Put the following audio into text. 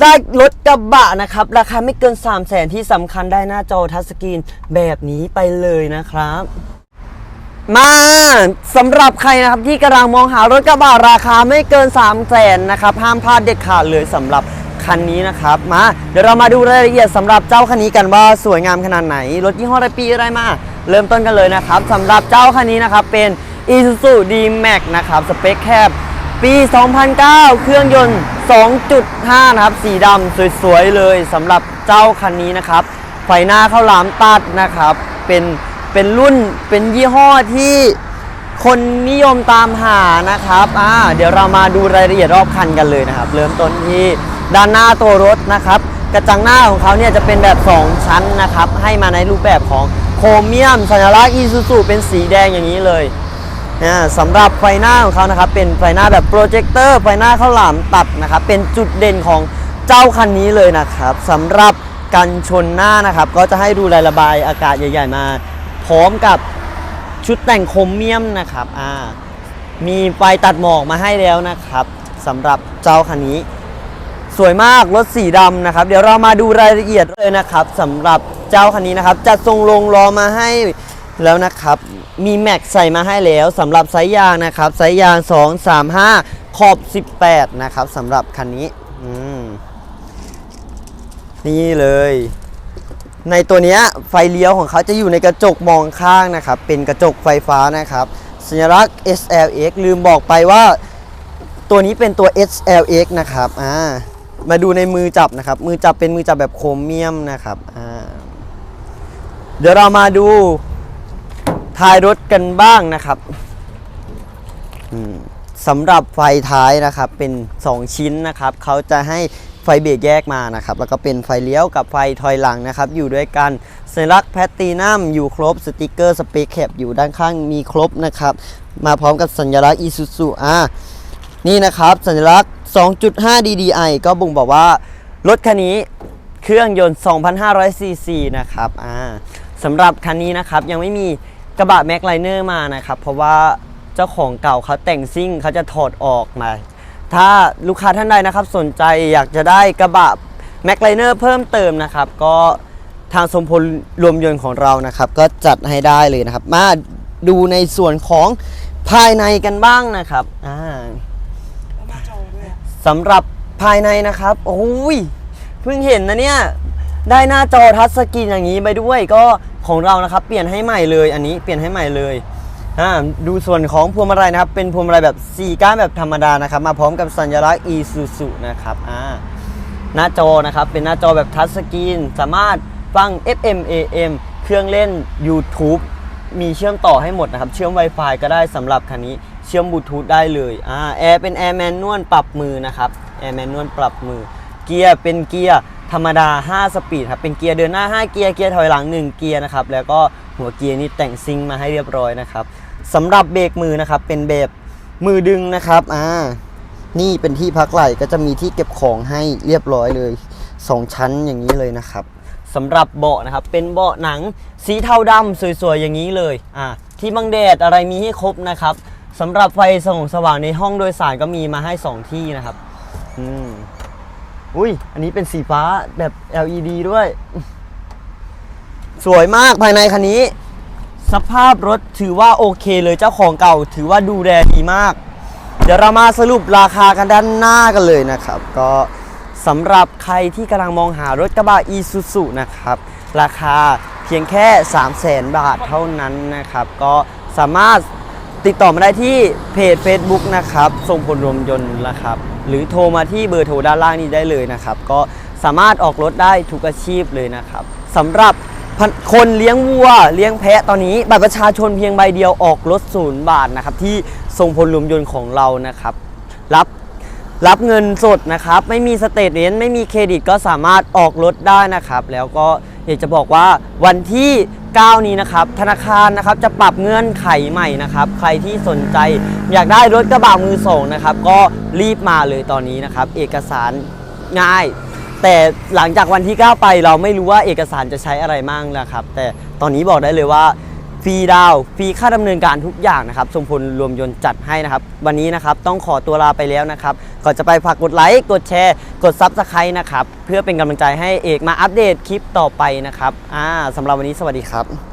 ได้รถกระบะนะครับ ราคาไม่เกิน 3 0 0แสนที่สำคัญได้หน้าจอทัชสกรีนแบบนี้ไปเลยนะครับ มาสำหรับใครนะครับที่กำลังมองหารถกระบะราคาไม่เกิน 3 0 0แสนนะครับห้ามพลาดเด็ดขาดเลยสำหรับคันนี้นะครับ มาเดี๋ยวเรามาดูรายละเอียดสำหรับเจ้าคันนี้กันว่าสวยงามขนาดไหน รถยี่ห้ออะไรปีอะไรมา เริ่มต้นกันเลยนะครับสำหรับเจ้าคันนี้นะครับเป็น Isuzu D-Max นะครับสเปคแคบ ปี 2009 เครื่องยนต์ 2.5 นะครับ สีดำสวยๆเลยสำหรับเจ้าคันนี้นะครับ ไฟหน้าเข้าหลามตัดนะครับ เป็นเป็นรุ่นเป็นยี่ห้อที่คนนิยมตามหานะครับอ่าเดี๋ยวเรามาดูรายละเอียดรอบคันกันเลยนะครับ เริ่มต้นที่ด้านหน้าตัวรถนะครับ กระจังหน้าของเขาเนี่ยจะเป็นแบบ 2 ชั้นนะครับ ให้มาในรูปแบบของโครเมียมสัญลักษณ์อีซูซูเป็นสีแดงอย่างนี้เลย นะสำหรับไฟหน้าของเขานะครับเป็นไฟหน้าแบบโปรเจคเตอร์ไฟหน้าข้าวหลามตัดนะครับเป็นจุดเด่นของเจ้าคันนี้เลยนะครับสำหรับกันชนหน้านะครับ ก็จะให้ดูรายระบายอากาศใหญ่ ๆ มา พร้อมกับชุดแต่งโครเมียมนะครับอ่ามีไฟตัดหมอกมาให้แล้วนะครับสำหรับเจ้าคันนี้ สวยมากรถสีดำนะครับ เดี๋ยวเรามาดูรายละเอียดเลยนะครับสำหรับเจ้าคันนี้นะครับจัดทรงลงล้อมาให้ แล้วนะครับ มีแม็กใส่มาให้แล้วสำหรับไซส์ยางนะครับไซส์ยาง 2 3 5 ขอบ 18 นะครับสำหรับคันนี้นี่เลย ในตัวนี้ไฟเลี้ยวของเขาจะอยู่ในกระจกมองข้างนะครับ เป็นกระจกไฟฟ้านะครับ สัญลักษณ์ SLX ลืมบอกไปว่า ตัวนี้เป็นตัว SLX นะครับอ่ามาดูในมือจับนะครับ มือจับเป็นมือจับแบบโครเมียมนะครับอ่าเดี๋ยวเรามาดู ท้ายรถกันบ้างนะครับสำหรับไฟท้ายนะครับเป็น 2 ชิ้นนะครับเขาจะให้ไฟเบรกแยกมานะครับแล้วก็เป็นไฟเลี้ยวกับไฟถอยหลังนะครับ อยู่ด้วยกันสัญลักษณ์แพตตินัมอยู่ครบสติกเกอร์สเปคแคปอยู่ด้านข้างมีครบนะครับ มาพร้อมกับสัญลักษณ์ Isuzu อ่านี่นะครับ สัญลักษณ์ 2.5 DDI ก็บ่งบอกว่า รถคันนี้เครื่องยนต์ 2,500 ซีซีนะครับอ่าสำหรับคันนี้นะครับยังไม่มี กระบะแม็กไลเนอร์มานะครับ เพราะว่าเจ้าของเก่าเขาแต่งซิ่งเขาจะถอดออกมา ถ้าลูกค้าท่านใดนะครับ สนใจอยากจะได้กระบะแม็กไลเนอร์เพิ่มเติมนะครับ ก็ทางสมพลรวมยนต์ของเรานะครับ ก็จัดให้ได้เลยนะครับ มาดูในส่วนของภายในกันบ้างนะครับอ่าสำหรับภายในนะครับ โอ้ยเพิ่งเห็นนะเนี่ย ได้หน้าจอทัชสกรีนอย่างนี้ไปด้วยก็ ของเรานะครับ เปลี่ยนให้ใหม่เลย อันนี้เปลี่ยนให้ใหม่เลยอ่าดูส่วนของพวงมาลัยนะครับ เป็นพวงมาลัยแบบ4ก้านแบบธรรมดานะครับ มาพร้อมกับสัญลักษณ์ Isuzu นะครับอ่าหน้าจอนะครับ เป็นหน้าจอแบบทัชสกรีน สามารถฟัง FM AM เครื่องเล่น YouTube มีเชื่อมต่อให้หมดนะครับ เชื่อม Wi-Fi ก็ได้สำหรับคันนี้ เชื่อมบลูทูธได้เลยอ่าแอร์เป็นแอร์แมนนวลปรับมือนะครับ แอร์แมนนวลปรับมือ เกียร์เป็นเกียร์ ธรรมดา 5 สปีดครับเป็นเกียร์เดินหน้า 5 เกียร์เกียร์ถอยหลัง 1 เกียร์นะครับแล้วก็หัวเกียร์นี่แต่งซิงมาให้เรียบร้อยนะครับสำหรับเบรกมือนะครับเป็นแบบมือดึงนะครับอ่านี่เป็นที่พักไหล่ก็จะมีที่เก็บของให้เรียบร้อยเลย 2 ชั้นอย่างนี้เลยนะครับสำหรับเบาะนะครับเป็นเบาะหนังสีเทาดำสวยๆอย่างนี้เลยอ่าที่บังแดดอะไรมีให้ครบนะครับสำหรับไฟส่องสว่างในห้องโดยสารก็มีมาให้ 2 ที่นะครับ อืม อุ้ย อันนี้เป็นสีฟ้าแบบ LED ด้วย สวยมากภายในคันนี้ สภาพรถถือว่าโอเคเลยเจ้าของเก่า ถือว่าดูแลดีมาก เดี๋ยวเรามาสรุปราคากันด้านหน้ากันเลยนะครับ ก็สำหรับใครที่กำลังมองหารถกระบะ Isuzu นะครับ ราคาเพียงแค่ 3 0 0 0 0 0 บาทเท่านั้นนะครับ ก็สามารถ ติดต่อมาได้ที่เพจ Facebook นะครับทรงพลรวมยนต์นะครับ หรือโทรมาที่เบอร์โทรด้านล่างนี้ได้เลยนะครับ ก็สามารถออกรถได้ทุกอาชีพเลยนะครับสำหรับคนเลี้ยงวัว เลี้ยงแพะตอนนี้บัตรประชาชนเพียงใบเดียวออกรถศูนย์บาทนะครับ ที่ทรงพลรวมยนต์ของเรานะครับ รับรับเงินสดนะครับ ไม่มีสเตทเมนไม่มีเครดิตก็สามารถออกรถได้นะครับ แล้วก็อยากจะบอกว่าวันที่ 9 นี้นะครับธนาคารนะครับจะปรับเงื่อนไขใหม่นะครับ ใครที่สนใจอยากได้รถกระบะมือสองนะครับ ก็รีบมาเลยตอนนี้นะครับ เอกสารง่าย แต่หลังจากวันที่ 9 ไปเราไม่รู้ว่าเอกสารจะใช้อะไรมั่งนะครับ แต่ตอนนี้บอกได้เลยว่า ฟรีดาวฟรีค่าดำเนินการทุกอย่างนะครับสมพลรวมยนต์จัดให้นะครับ วันนี้นะครับต้องขอตัวลาไปแล้วนะครับก่อนจะไปฝากกดไลค์กดแชร์ กดซับสไครต์นะครับ เพื่อเป็นกำลังใจให้เอกมาอัปเดตคลิปต่อไปนะครับอ่าสำหรับวันนี้สวัสดีครับ